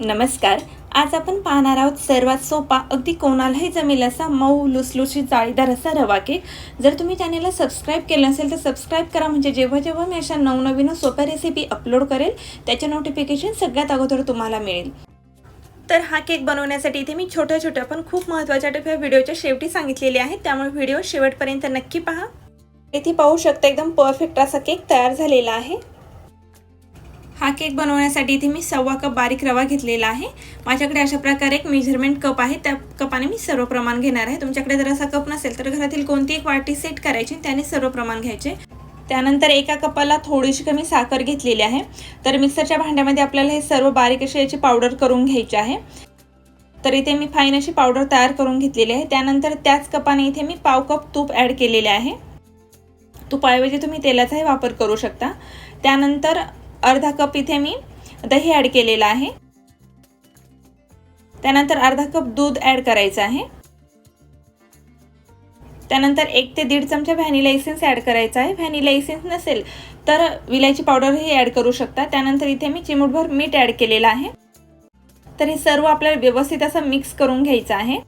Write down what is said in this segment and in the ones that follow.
नमस्कार. आज आपण पाहणार आहोत सर्वात सोपा अगदी कोणालाही जमेल असा मऊ लुसलुशीत जाळीदार असा रवा केक. जर तुम्ही चॅनेलला सबस्क्राईब केलं नसेल तर सबस्क्राईब करा. म्हणजे जेव्हा जेव्हा मी अशा नवनवीन सोप्या रेसिपी अपलोड करेल त्याचे नोटिफिकेशन सगळ्यात अगोदर तुम्हाला मिळेल. तर हा केक बनवण्यासाठी इथे मी छोट्या छोट्या पण खूप महत्त्वाच्या टप्प्या व्हिडिओच्या शेवटी सांगितलेली आहे त्यामुळे व्हिडिओ शेवटपर्यंत नक्की पहा. इथे पाहू शकता एकदम परफेक्ट असा केक तयार झालेला आहे. हा केक बनवण्यासाठी इथे मी सव्वा कप बारीक रवा घेतलेला आहे. माझ्याकडे अशा प्रकारे एक मेजरमेंट कप आहे. त्या कपाने मी सर्व प्रमाण घेणार आहे. तुमच्याकडे जर असा कप नसेल तर घरातील कोणती एक वाटी सेट करायची त्याने सर्व प्रमाण घ्यायचे. त्यानंतर एका कपाला थोडीशी कमी साखर घेतलेली आहे. तर मिक्सरच्या भांड्यामध्ये आपल्याला हे सर्व बारीक अशी याची पावडर करून घ्यायची आहे. तर इथे मी फाईन अशी पावडर तयार करून घेतलेली आहे. त्यानंतर त्याच कपाने इथे मी पाव कप तूप ॲड केलेले आहे. तुपाऐवजी तुम्ही तेलाचाही वापर करू शकता. त्यानंतर अर्धा कप इथे मी दही ॲड केलेलं आहे. त्यानंतर अर्धा कप दूध ॲड करायचं आहे. त्यानंतर एक ते दीड चमचा व्हॅनिला इसेन्स ॲड करायचा आहे. व्हॅनिला इसेन्स नसेल तर विलायची पावडरही ॲड करू शकता. त्यानंतर इथे मी चिमूटभर मीठ ॲड केलेलं आहे. तर हे सर्व आपल्याला व्यवस्थित असं मिक्स करून घ्यायचं आहे.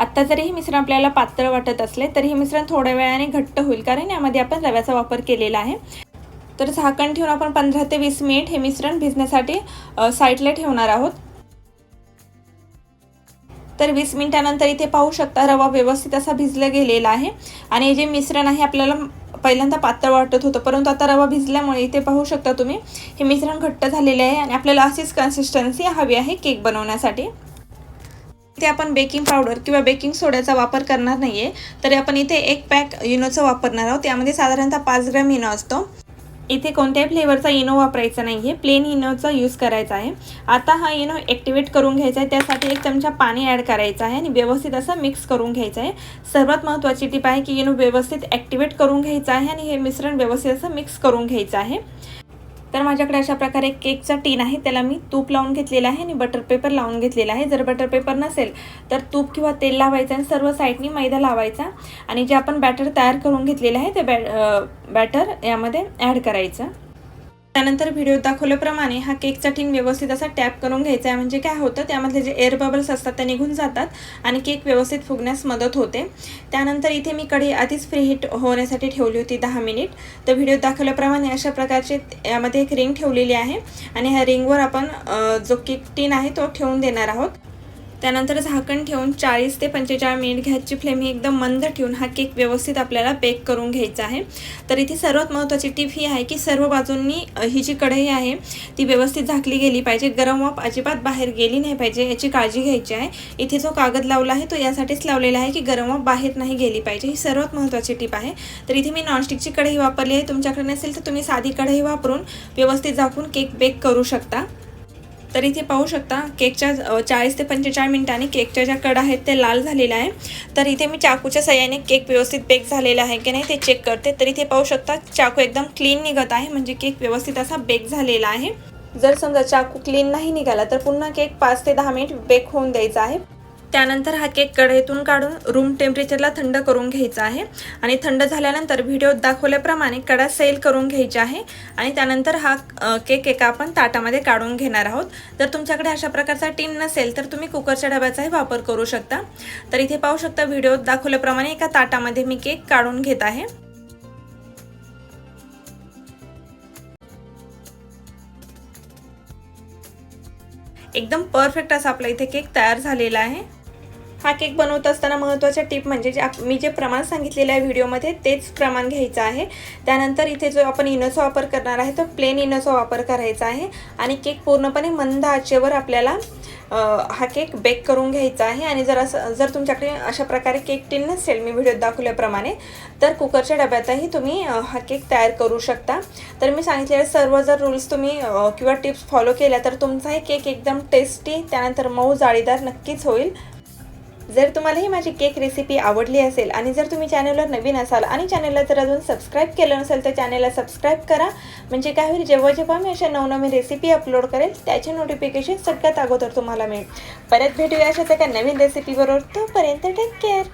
आत्ता जरी हे मिश्रण आपल्याला पातळ वाटत असले तरी हे मिश्रण थोड्या वेळाने घट्ट होईल कारण यामध्ये आपण रव्याचा वापर केलेला आहे. तर झाकण ठेवून आपण पंधरा ते वीस मिनिट हे मिश्रण भिजण्यासाठी साईडला ठेवणार आहोत. तर वीस मिनिटानंतर इथे पाहू शकता रवा व्यवस्थित असा भिजला गेलेला आहे. आणि हे जे मिश्रण आहे आपल्याला पहिल्यांदा पातळ वाटत होतं परंतु आता रवा भिजल्यामुळे इथे पाहू शकता तुम्ही हे मिश्रण घट्ट झालेले आहे आणि आपल्याला अशीच कन्सिस्टन्सी हवी आहे केक बनवण्यासाठी. इथे आपण बेकिंग पावडर किंवा बेकिंग सोड्याचा वापर करणार नाही आहे तरी आपण इथे एक पॅक युनोचा वापरणार आहोत. त्यामध्ये साधारणतः पाच ग्रॅम इनो असतो. इथे कोणत्याही फ्लेवरचा इनो वापरायचा नाही आहे प्लेन इनोचा यूज करायचा आहे. आता हा इनो ॲक्टिवेट करून घ्यायचा आहे. त्यासाठी एक चमचा पाणी ॲड करायचं आहे आणि व्यवस्थित असं मिक्स करून घ्यायचं आहे. सर्वात महत्त्वाची टीप आहे की इनो व्यवस्थित ॲक्टिवेट करून घ्यायचा आहे आणि हे मिश्रण व्यवस्थित असं मिक्स करून घ्यायचं आहे. तर माझ्याकडे अशा प्रकारे केकचा टीन आहे त्याला मी तूप लावून घेतलेला आहे आणि बटर पेपर लावून घेतलेला आहे. जर बटर पेपर नसेल तर तूप किंवा तेल लावायचं आणि सर्व साईडनी मैदा लावायचा आणि जे आपण बॅटर तयार करून घेतलेलं आहे ते बॅ बॅटर यामध्ये ॲड करायचं. त्यानंतर व्हिडिओ दाखवल्याप्रमाणे हा केकचा टिन व्यवस्थित असा टॅप करून घ्यायचा आहे. म्हणजे काय होतं त्यामधले जे एअर बबल्स असतात ते निघून जातात आणि केक व्यवस्थित फुगण्यास मदत होते. त्यानंतर इथे मी कढी आधीच फ्री हिट होण्यासाठी ठेवली होती दहा मिनिट तर व्हिडिओ दाखवल्याप्रमाणे अशा प्रकारचे यामध्ये एक रिंग ठेवलेली आहे. आणि ह्या रिंगवर आपण जो केक टीन आहे तो ठेवून देणार आहोत. त्यानंतर झाकण ठेवून चाळीस ते पंचेचाळीस मिनिट घ्यायची फ्लेम ही एकदम मंद ठेवून हा केक व्यवस्थित आपल्याला बेक करून घ्यायचा आहे. तर इथे सर्वात महत्त्वाची टीप ही आहे की सर्व बाजूंनी ही जी कढई आहे ती व्यवस्थित झाकली गेली पाहिजे. गरम वाफ अजिबात बाहेर गेली नाही पाहिजे याची काळजी घ्यायची आहे. इथे जो कागद लावला आहे तो यासाठीच लावलेला आहे की गरम वाफ बाहेर नाही गेली पाहिजे. ही सर्वात महत्त्वाची टीप आहे. तर इथे मी नॉनस्टिकची कढई वापरली आहे. तुमच्याकडे नसेल तर तुम्ही साधी कढई वापरून व्यवस्थित झाकून केक बेक करू शकता. तर इथे पाहू शकता. केकच्या चाळीस ते पंचेचाळीस मिनिटांनी केकच्या ज्या कडा आहेत ते लाल झालेल्या आहे तर इथे मी चाकूच्या सहाय्याने केक व्यवस्थित बेक झालेला आहे की नाही ते चेक करते. तर इथे पाहू शकता चाकू एकदम क्लीन निघत आहे. म्हणजे केक व्यवस्थित असा बेक झालेला आहे. जर समजा चाकू क्लीन नाही निघाला तर पुन्हा केक पाच ते दहा मिनिट बेक होऊन द्यायचा आहे. त्यानंतर हा केक कढईतून काढून रूम टेम्परेचरला थंड करून घ्यायचा आहे. आणि थंड झाल्यानंतर व्हिडिओत दाखवल्याप्रमाणे कडा सेल करून घ्यायची आहे. आणि त्यानंतर हा केक एका आपण ताटामध्ये काढून घेणार आहोत. जर तुमच्याकडे अशा प्रकारचा टीन नसेल तर तुम्ही कुकरच्या डब्याचाही वापर करू शकता. तर इथे पाहू शकता व्हिडिओत दाखवल्याप्रमाणे एका ताटामध्ये मी केक काढून घेत आहे. एकदम परफेक्ट असा आपला इथे केक तयार झालेला आहे. हा केक बनवत असताना महत्त्वाच्या टिप म्हणजे जे आप मी जे प्रमाण सांगितलेलं आहे व्हिडिओमध्ये तेच प्रमाण घ्यायचं आहे. त्यानंतर इथे जो आपण इनोचा वापर करणार आहे तो प्लेन इनोचा वापर करायचा आहे. आणि केक पूर्णपणे मंद आचेवर आपल्याला हा केक बेक करून घ्यायचा आहे. आणि जर असं जर तुमच्याकडे अशा प्रकारे केक टीन नसेल मी व्हिडिओत दाखवल्याप्रमाणे तर कुकरच्या डब्यातही तुम्ही हा केक तयार करू शकता. तर मी सांगितलेले सर्व जर रूल्स तुम्ही किंवा टिप्स फॉलो केल्या तर तुमचाही केक एकदम टेस्टी त्यानंतर मऊ जाळीदार नक्कीच होईल. जर तुम्हाला ही माझी केक रेसिपी आवडली असेल आणि जर तुम्ही चॅनलवर नवीन असाल आणि चॅनलला जर अजून सबस्क्राईब केलं नसेल तर चॅनलला सबस्क्राईब करा. म्हणजे काय होईल जेव्हा जेव्हा मी अशा नवनवीन रेसिपी अपलोड करेल त्याचे नोटिफिकेशन सगळ्यात अगोदर तुम्हाला मिळेल. परत भेटूया अशा एका नवीन रेसिपीबरोबर तोपर्यंत टेक केअर